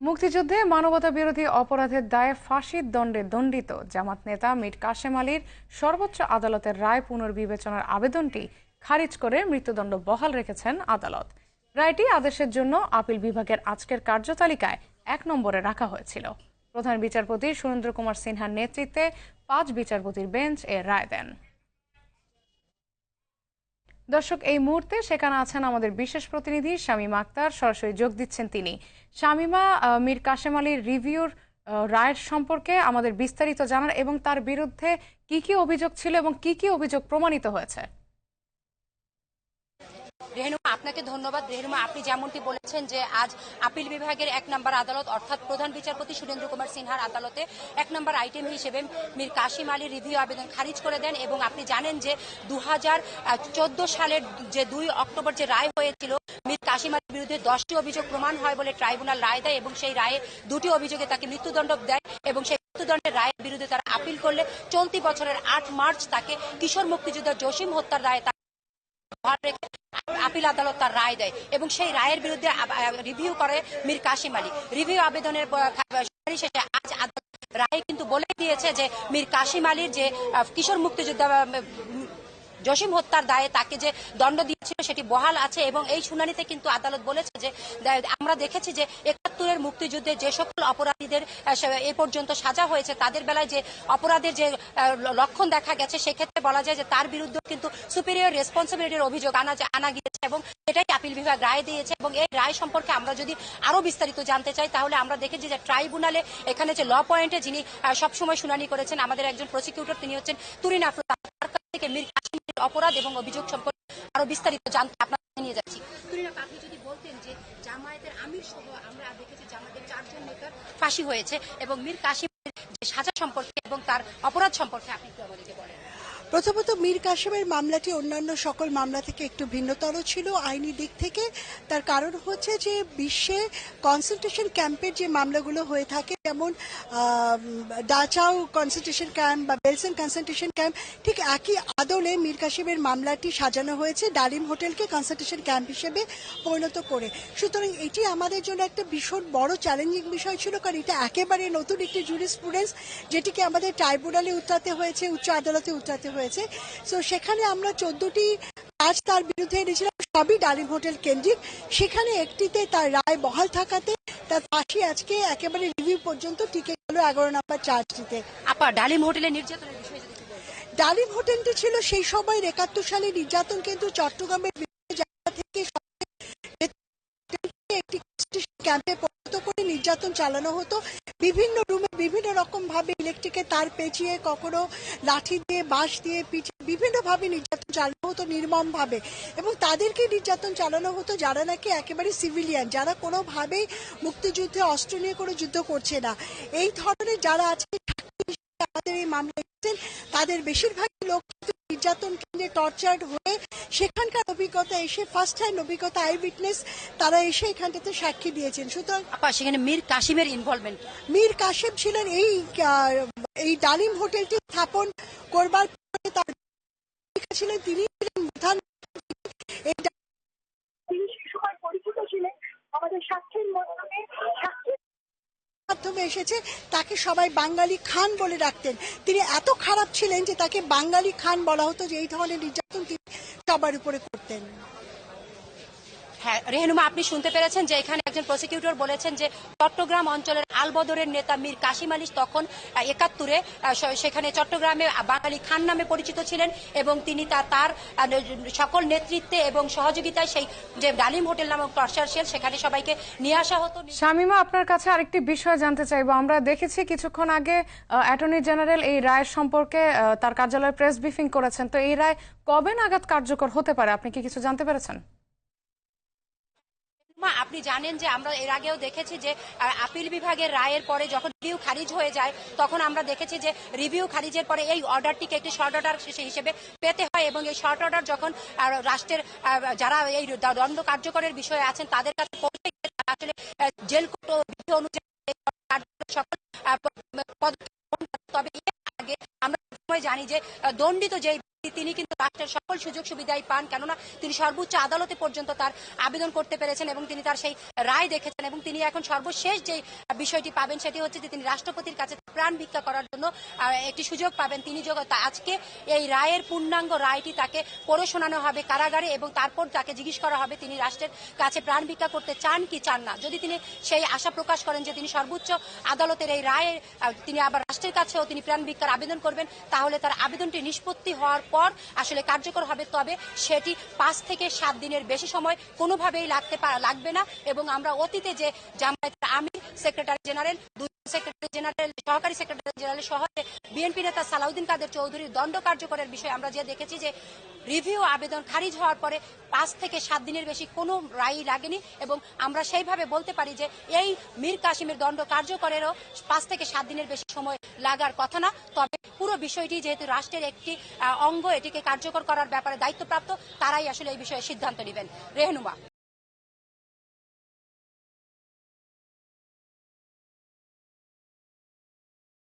মুক্তিযুদ্ধে মানবতা বিরোধী অপরাধের দায়ে ফাঁসির দণ্ডে দণ্ডিত জামাত নেতা মির কাশেম আলীর সর্বোচ্চ আদালতের রায় পুনর্বিবেচনার আবেদনটি খারিজ করে মৃত্যুদণ্ড বহাল রেখেছেন আদালত। রায়টি আদেশের জন্য আপিল বিভাগের আজকের কার্যতালিকায় এক নম্বরে রাখা হয়েছিল। প্রধান বিচারপতি সুরেন্দ্র কুমার সিনহার নেতৃত্বে পাঁচ বিচারপতির বেঞ্চ এ রায় দেন। দর্শক, এই মুহূর্তে সেখানে আছেন আমাদের বিশেষ প্রতিনিধি শামিমা আক্তার। সরাসরি যোগ দিচ্ছেন তিনি। শামীমা মীর কাশেম আলীর রিভিউর রায়ের সম্পর্কে আমাদের বিস্তারিত জানার এবং তার বিরুদ্ধে কি কি অভিযোগ ছিল এবং কি কি অভিযোগ প্রমাণিত হয়েছে? রেহনুমা আপনাকে ধন্যবাদ। রেহনুমা আপনি যেমনটি বলেছেন যে আজ আপিল বিভাগের এক নম্বর আদালত, অর্থাৎ প্রধান বিচারপতি সুরেন্দ্র কুমার সিনহার আদালতে এক নম্বর আইটেম হিসেবে মীর কাশিম আলী রিভিউ আবেদন খারিজ করে দেন এবং আপনি জানেন যে দুহাজার চোদ্দ সালের যে দুই অক্টোবর যে রায় হয়েছিল, মীর কাশিম আলীর বিরুদ্ধে দশটি অভিযোগ প্রমাণ হয় বলে ট্রাইব্যুনাল রায় দেয় এবং সেই রায়ে দুটি অভিযোগে তাকে মৃত্যুদণ্ড দেয় এবং সেই মৃত্যুদণ্ডের রায়ের বিরুদ্ধে তারা আপিল করলে চলতি বছরের আট মার্চ তাকে কিশোর মুক্তিযোদ্ধা জসিম হত্যার রায়ে রেখে আপিল আদালত তার রায় দেয় এবং সেই রায়ের বিরুদ্ধে রিভিউ করে মীর কাশিম আলী। রিভিউ আবেদনের শেষে আজ আদালত রায় কিন্তু বলে দিয়েছে যে মীর কাশিম আলীর যে কিশোর মুক্তিযোদ্ধা জসিম হত্যার দায়ে তাকে যে দণ্ড দিয়েছিল সেটি বহাল আছে এবং এই শুনানিতে কিন্তু আদালত বলেছে যে আমরা দেখেছি যে একাত্তরের মুক্তিযুদ্ধে যে সকল অপরাধীদের এ পর্যন্ত সাজা হয়েছে, তাদের বেলায় যে অপরাধের যে লক্ষণ দেখা গেছে, সেক্ষেত্রে বলা যায় যে তার বিরুদ্ধে কিন্তু সুপিরিয়র রেসপন্সিবিলিটির অভিযোগ আনা আনা গিয়েছে। এবং এটাই আপিল বিভাগ রায় দিয়েছে এবং এই রায় সম্পর্কে আমরা যদি আরও বিস্তারিত জানতে চাই, তাহলে আমরা দেখেছি যে ট্রাইব্যুনালে এখানে যে ল পয়েন্টে যিনি সবসময় শুনানি করেছেন, আমাদের একজন প্রসিকিউটর, তিনি হচ্ছেন তুরিন আফরোজ। তার কাছ থেকে মীর অপরাধ এবং অভিযোগ সম্পর্কে আরও বিস্তারিত জানতে আপনাকে নিয়ে যাচ্ছি। ফাঁসি হয়েছে এবং মীর কাশিমের যে সাজা সম্পর্কে এবং তার অপরাধ সম্পর্কে আপনি আমাদেরকে বলেন। প্রথমত মীর কাশেমের মামলাটি অন্যান্য সকল মামলা থেকে একটু ভিন্নতর ছিল। আইনি দিক থেকে তার কারণ হচ্ছে যে বিশ্বে কনসেন্ট্রেশন ক্যাম্পের যে মামলাগুলো হয়ে থাকে, যেমন ডাচাও কনসেন্ট্রেশন ক্যাম্প বা বেলসন কনসেন্ট্রেশন ক্যাম্প, ঠিক একই আদলে মীর কাশেমের মামলাটি সাজানো হয়েছে ডালিম হোটেলকে কনসেন্ট্রেশন ক্যাম্প হিসেবে পরিণত করে। সুতরাং এটি আমাদের জন্য একটা ভীষণ বড় চ্যালেঞ্জিং বিষয় ছিল, কারণ এটা একেবারে নতুন একটি জুরিসপ্রুডেন্স যেটিকে আমাদের ট্রাইব্যুনালে উত্তাতে হয়েছে, উচ্চ আদালতে উত্তাতে হয়েছে সো সেখানে আমরা চোদ্দটি কাজ তার বিরুদ্ধে এনেছিলাম। সবই ডালিম হোটেল কেন্দ্রিক। সেখানে একটিতে তার রায় বহাল থাকাতে তার ফাঁসি আজকে একেবারে রিভিউ পর্যন্ত টিকে গেল এগারো নম্বর চার্জটিতে আপা ডালিম হোটেলে নির্যাতনের বিষয়ে। ডালিম হোটেলটি ছিল সেই সময় একাত্তর সালে নির্যাতন কিন্তু চট্টগ্রামের বিভিন্ন জায়গা থেকে একটি ক্যাম্পে পরিণত করে নির্যাতন চালানো হতো। বিভিন্ন রুমে বিভিন্ন রকম ভাবে ইলেকট্রিকের তার পেঁচিয়ে, কখনো লাঠি দিয়ে, বাঁশ দিয়ে পিঠে বিভিন্নভাবে নির্যাতন চালানো হতো নির্মম ভাবে এবং তাদেরকে নির্যাতন চালানো হতো যারা নাকি একেবারে সিভিলিয়ান, যারা কোনোভাবেই মুক্তিযুদ্ধে অস্ত্র নিয়ে কোনো যুদ্ধ করছে না। এই ধরনের যারা আছে আমাদের এই মামলা এসেছেন তাদের বেশিরভাগই লোক কিন্তু নির্যাতন কেন্দ্রে টর্চার্ড হয়ে সেখানকার অভিজ্ঞতা এসে ফার্স্ট হ্যান্ড অভিজ্ঞতা আই উইটনেস তারা এসে এখানটাতে সাক্ষী দিয়েছেন। সুতরাং আপা সেখানে মীর কাশিমের ইনভলভমেন্ট মীর কাশেম ছিলেন এই এই ডালিম হোটেলটি স্থাপন করবার পরে তার ছিলেন তিনি ছিলেন প্রধান তিনি সে সময় পরিচিত ছিলেন। আমাদের সাক্ষীর মাধ্যমে সাক্ষীর মাধ্যমে এসেছে, তাকে সবাই বাঙালি খান বলে রাখতেন তিনি এত খারাপ ছিলেন যে তাকে বাঙালি খান বলা হতো যে এই ধরনের নির্যাতন তিনি সবার উপরে করতেন। হ্যাঁ রেহনুমা আপনি শুনতে পেরেছেন যে এখানে একজন প্রসিকিউটর বলেছেন যে চট্টগ্রাম অঞ্চলের আলবদরের নেতা মীর কাশিম আলী তখন একাত্তরে সেখানে চট্টগ্রামে বাঙালি খান নামে পরিচিত ছিলেন এবং তিনি তার সকল নেতৃত্বে এবং সহযোগিতায় সেই যে ডালিম হোটেল নামক টর্চার সেখানে সবাইকে নিয়ে আসা হতো। শামীমা, আপনার কাছে আরেকটি বিষয় জানতে চাইব। আমরা দেখেছি কিছুক্ষণ আগে অ্যাটর্নি জেনারেল এই রায়ের সম্পর্কে তার কার্যালয়ে প্রেস ব্রিফিং করেছেন। তো এই রায় কবে নাগাদ কার্যকর হতে পারে? আপনি কি কিছু জানতে পেরেছেন? মা, আপনি জানেন যে আমরা এর আগেও দেখেছি যে আপিল বিভাগের রায়ের পরে যখন রিভিউ খারিজ হয়ে যায়, তখন আমরা দেখেছি যে রিভিউ খারিজের পরে এই অর্ডারটিকে একটি শর্ট অর্ডার হিসেবে পেতে হয় এবং এই শর্ট অর্ডার যখন রাষ্ট্রের যারা এই দণ্ড কার্যকরের বিষয়ে আছেন, তাদের কাছে পৌঁছে আসলে জেল বিধি অনুযায়ী সকল তবে এর আগে আমরা জানি যে দণ্ডিত যে তিনি কিন্তু রাষ্ট্রের সকল সুযোগ সুবিধাই পান, কেননা তিনি সর্বোচ্চ আদালতে পর্যন্ত তার আবেদন করতে পেরেছেন এবং তিনি তার সেই রায় দেখেছেন এবং তিনি এখন সর্বশেষ যে বিষয়টি পাবেন সেটি হচ্ছে যে তিনি রাষ্ট্রপতির কাছে প্রাণ ভিক্ষা করার জন্য একটি সুযোগ পাবেন। তিনি আজকে এই রায়ের পূর্ণাঙ্গ রায়টি তাকে পড়ে শোনানো হবে কারাগারে এবং তারপর তাকে জিজ্ঞেস করা হবে তিনি রাষ্ট্রের কাছে প্রাণ ভিক্ষা করতে চান কি চান না। যদি তিনি সেই আশা প্রকাশ করেন যে তিনি সর্বোচ্চ আদালতের এই রায়ে তিনি আবার রাষ্ট্রের কাছেও তিনি প্রাণ ভিক্ষার আবেদন করবেন, তাহলে তার আবেদনটি নিষ্পত্তি হওয়ার পর আসলে কার্যকর হবে, তবে সেটি পাঁচ থেকে সাত দিনের বেশি সময় কোনোভাবেই লাগতে লাগবে না এবং আমরা অতীতে যে জামায়াতের আমির, সেক্রেটারি জেনারেল সেক্রেটারি জেনারেল, সহকারী সেক্রেটারি জেনারেল সহ বিএনপি নেতা সালাউদ্দিন কাদের চৌধুরীর দণ্ড কার্যকরের বিষয়ে আমরা যে দেখেছি যে রিভিউ আবেদন খারিজ হওয়ার পরে পাঁচ থেকে সাত দিনের বেশি কোনো রায় লাগেনি এবং আমরা সেইভাবে বলতে পারি যে এই মীর কাশিমের দণ্ড কার্যকরেরও পাঁচ থেকে সাত দিনের বেশি সময় লাগার কথা না। তবে পুরো বিষয়টি যেহেতু রাষ্ট্রের একটি অঙ্গ এটিকে কার্যকর করার ব্যাপারে দায়িত্বপ্রাপ্ত তারাই আসলে এই বিষয়ে সিদ্ধান্ত নেবেন। রেহনুমা।